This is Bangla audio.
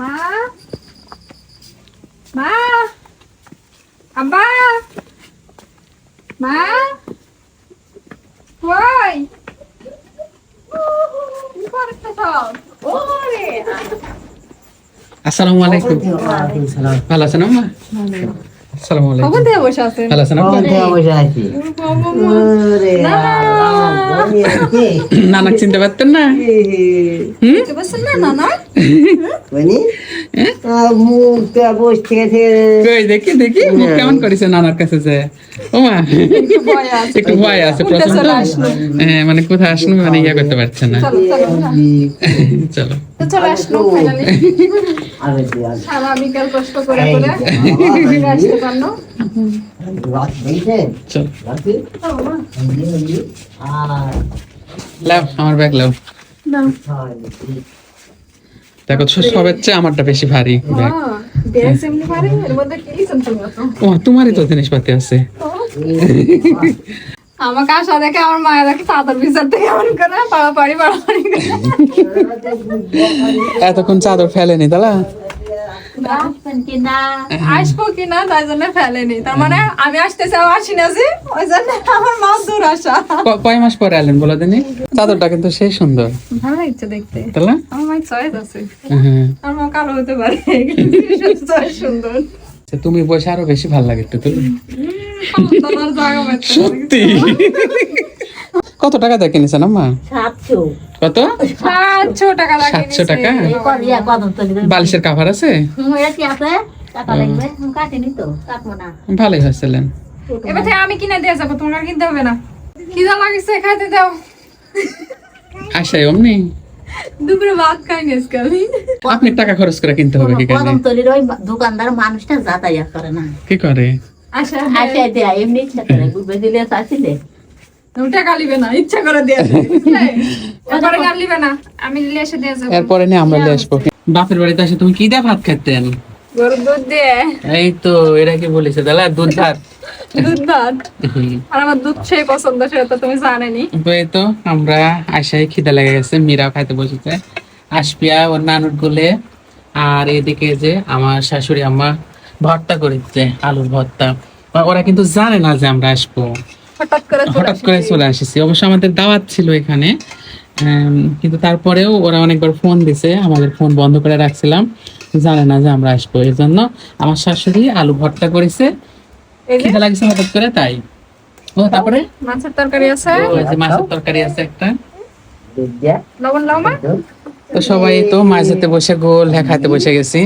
মা? মা? আব্বা মা? কই? আসসালামু আলাইকুম। ভালো আছেন আম্মা? আসসালামু আলাইকুম। বসে আছেন? ভালো আছেন আব্বা নানা চিনতে నాన్నకు చింత పత్తున్నా দেখি দেখি কেমন করেছে নানার কাছে যে। একটু ভয় আছে। হ্যাঁ, মানে কোথায় আসলো মানে ইয়া করতে পারছে না। চলো চলো চলো। তো চলে আসলো ফাইনালি সারা বিকাল কষ্ট করে করে। আসতে পারল। চলো। আমার ব্যাগ লাও। দেখো সবের চেয়ে আমারটা বেশি ভারী ব্যাগ? ও তোমারই তো জিনিসপাতি আছে। আমাকে আসা দেখে আমার মায়ের দেখে চাদর বিচার থেকে এমন করে পাড়াপাড়ি পাড়াপাড়ি এতক্ষণ চাদর ফেলেনি তালা? আসব কিনা তাই জন্য ফেলেনি। তার মানে আমি আসতে চাও আসি না যে ওই জন্য আমার মা দূর আসা। কয় মাস পরে আলেন বলে দিনি? চাদরটা কিন্তু সেই সুন্দর। ভালো লাগছে দেখতে। তালা আমার মায়ের চয়েস আছে। হ্যাঁ। আমার কালো হতে পারে। সুন্দর। আচ্ছা, তুমি বসে আরও বেশি ভালো লাগে একটু। সত্যি। কত টাকা দিয়ে কিনেছেন আম্মা? সাতশো। কত? সাতশো টাকা সাতশো টাকা? কদম তলি বালিশের কাভার আছে? এটা কি আছে? টাকা লাগবে? কাটিনি তো। কাটবো না। ভালোই হয়েছিলেন। এবার আমি কিনে দিয়ে যাব তোমার কিনতে হবে না। খিদা লাগিছে খাইতে দাও। আসাই অমনি। দুপুরে ভাত খাই আজকে আমি। আপনি টাকা খরচ করে কিনতে হবে কি ওই দোকানদার মানুষটা যাতায়াত করে না। কি করে? আচ্ছা দেয় এমনি করে দিলে চাচ্ছিলে এরপরে আর লিবে না আমি নিলে এসে দিয়ে যাব। এরপরে নিয়ে আমরা আসব। বাপের বাড়িতে আসে তুমি কি দিয়ে ভাত খেতেন? গরুর দুধ দিয়ে। এই তো এরা কি বলেছে? তাহলে দুধ ভাত। দুধ ভাত। আর আমার দুধ সেই পছন্দ সেটা তো তুমি জানেনি। তো এই তো আমরা আসাই খিদে লেগে গেছে মীরা খাইতে বসেছে। আসপিয়া ওর নানুর গুলে আর এদিকে যে আমার শাশুড়ি আম্মা ভর্তা করেছে আলুর ভর্তা। ওরা কিন্তু জানে না যে আমরা আসব। হঠাৎ করে চলে হঠাৎ করে চলে আসেছি। অবশ্য আমাদের দাওয়াত ছিল এখানে। কিন্তু তারপরেও ওরা অনেকবার ফোন দিছে। আমাদের ফোন বন্ধ করে রাখছিলাম। জানে না যে আমরা আসব এই জন্য। আমার শাশুড়ি আলু ভর্তা করেছে। খিদে লাগছে হঠাৎ করে তাই। ও তারপরে? মাছের তরকারি আছে? মাছের তরকারি আছে একটা। লবণ মা। তো সবাই তো মাঝেতে বসে গোল হ্যাঁ খাইতে বসে গেছি।